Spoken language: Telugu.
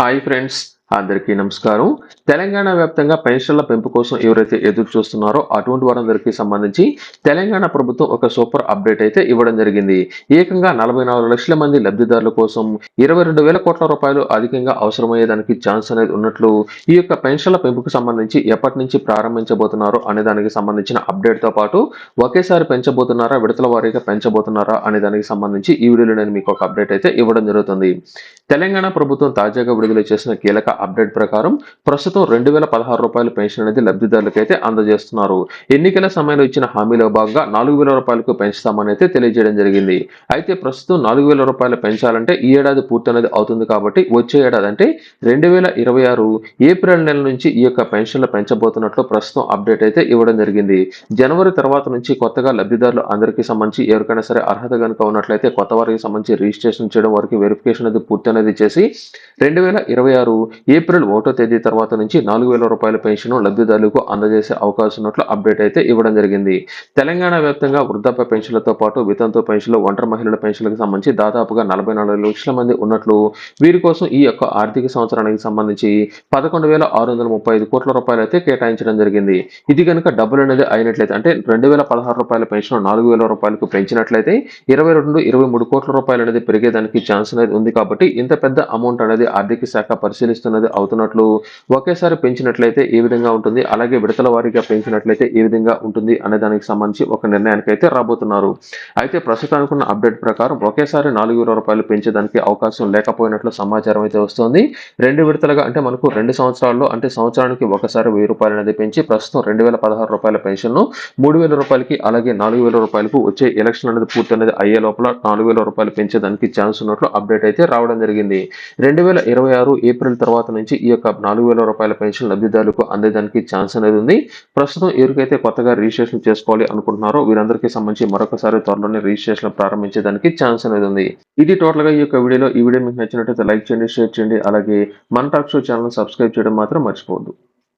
Hi friends, అందరికీ నమస్కారం. తెలంగాణ వ్యాప్తంగా పెన్షన్ల పెంపు కోసం ఎవరైతే ఎదురు చూస్తున్నారో అటువంటి వారందరికీ సంబంధించి తెలంగాణ ప్రభుత్వం ఒక సూపర్ అప్డేట్ అయితే ఇవ్వడం జరిగింది. ఏకంగా నలభై నాలుగు లక్షల మంది లబ్ధిదారుల కోసం ఇరవై రెండు వేల కోట్ల రూపాయలు అధికంగా అవసరమయ్యేదానికి ఛాన్స్ అనేది ఉన్నట్లు ఈ యొక్క పెన్షన్ల పెంపుకు సంబంధించి ఎప్పటి నుంచి ప్రారంభించబోతున్నారో అనే దానికి సంబంధించిన అప్డేట్తో పాటు ఒకేసారి పెంచబోతున్నారా విడతల వారీగా పెంచబోతున్నారా అనే దానికి సంబంధించి ఈ వీడియోలో నేను మీకు ఒక అప్డేట్ అయితే ఇవ్వడం జరుగుతుంది. తెలంగాణ ప్రభుత్వం తాజాగా విడుదల చేసిన కీలక అప్డేట్ ప్రకారం ప్రస్తుతం రెండు వేల పదహారు రూపాయల పెన్షన్ అనేది లబ్ధిదారులకు అయితే అందజేస్తున్నారు. ఎన్నికల సమయంలో ఇచ్చిన హామీలో భాగంగా నాలుగు వేల రూపాయలకు పెంచుతామని అయితే తెలియజేయడం జరిగింది. అయితే ప్రస్తుతం నాలుగు వేల రూపాయలు పెంచాలంటే ఈ ఏడాది పూర్తి అనేది అవుతుంది కాబట్టి వచ్చే ఏడాది అంటే రెండు వేల ఇరవై ఆరు ఏప్రిల్ నెల నుంచి ఈ యొక్క పెన్షన్లు పెంచబోతున్నట్లు ప్రస్తుతం అప్డేట్ అయితే ఇవ్వడం జరిగింది. జనవరి తర్వాత నుంచి కొత్తగా లబ్ధిదారులు అందరికీ సంబంధించి ఎవరికైనా సరే అర్హత కనుక ఉన్నట్లయితే కొత్త వారికి సంబంధించి రిజిస్ట్రేషన్ చేయడం వారికి వెరిఫికేషన్ అనేది పూర్తి అనేది చేసి రెండు వేల ఇరవై ఆరు ఏప్రిల్ ఒకటో తేదీ తర్వాత నుంచి నాలుగు వేల రూపాయల పెన్షన్ లబ్ధిదారులకు అందజేసే అవకాశం ఉన్నట్లు అప్డేట్ అయితే ఇవ్వడం జరిగింది. తెలంగాణ వ్యాప్తంగా వృద్ధాప్య పెన్షన్లతో పాటు వితంతు పెన్షన్లు ఒంటరి మహిళల పెన్షన్లకు సంబంధించి దాదాపుగా నలభై నాలుగు లక్షల మంది ఉన్నట్లు వీరి కోసం ఈ యొక్క ఆర్థిక సంవత్సరానికి సంబంధించి పదకొండు వేల ఆరు వందల ముప్పై ఐదు కోట్ల రూపాయలు అయితే కేటాయించడం జరిగింది. ఇది కనుక డబ్బులు అనేది అయినట్లయితే అంటే రెండు వేల పదహారు రూపాయల పెన్షన్ నాలుగు వేల రూపాయలకు పెంచినట్లయితే ఇరవై రెండు ఇరవై మూడు కోట్ల రూపాయలు అనేది పెరిగేదానికి ఛాన్స్ అనేది ఉంది కాబట్టి ఇంత పెద్ద అమౌంట్ అనేది ఆర్థిక శాఖ పరిశీలిస్తున్న అన్నది అవుతున్నట్లు ఒకేసారి పెంచినట్లయితే ఏ విధంగా ఉంటుంది. అలాగే విడతల వారీగా పెంచినట్లయితే ఏ విధంగా ఉంటుంది అనే దానికి సంబంధించి ఒక నిర్ణయానికి అయితే రాబోతున్నారు. అయితే ప్రస్తుతానికి ఉన్న అప్డేట్ ప్రకారం ఒకేసారి నాలుగు వేల రూపాయలు పెంచేదానికి అవకాశం లేకపోయినట్లు సమాచారం అయితే వస్తుంది. రెండు విడతలుగా అంటే మనకు రెండు సంవత్సరాల్లో అంటే సంవత్సరానికి ఒకసారి వెయ్యి రూపాయలు అనేది పెంచి ప్రస్తుతం రెండు వేల పదహారు రూపాయల పెన్షన్ను మూడు వేల రూపాయలకి అలాగే నాలుగు వేల రూపాయలకు వచ్చే ఎలక్షన్ అనేది పూర్తి అనేది అయ్యే లోపల నాలుగు వేల రూపాయలు పెంచేదానికి ఛాన్స్ ఉన్నట్లు అప్డేట్ అయితే రావడం జరిగింది. రెండు వేల ఇరవై ఆరు ఏప్రిల్ తర్వాత నుంచి ఈ యొక్క నాలుగు వేల రూపాయల పెన్షన్ లబ్ధిదారులకు అందేదానికి ఛాన్స్ అనేది ఉంది. ప్రస్తుతం ఎవరికైతే కొత్తగా రిజిస్ట్రేషన్ చేసుకోవాలి అనుకుంటున్నారో వీరందరికీ సంబంధించి మరొకసారి త్వరలోనే రిజిస్ట్రేషన్ ప్రారంభించేదానికి ఛాన్స్ అనేది ఉంది. ఇది టోటల్గా ఈ యొక్క వీడియోలో. ఈ వీడియో మీకు నచ్చినట్లయితే లైక్ చేయండి షేర్ చేయండి. అలాగే మన టాక్ షో ఛానల్ సబ్స్క్రైబ్ చేయడం మాత్రం మర్చిపోవద్దు.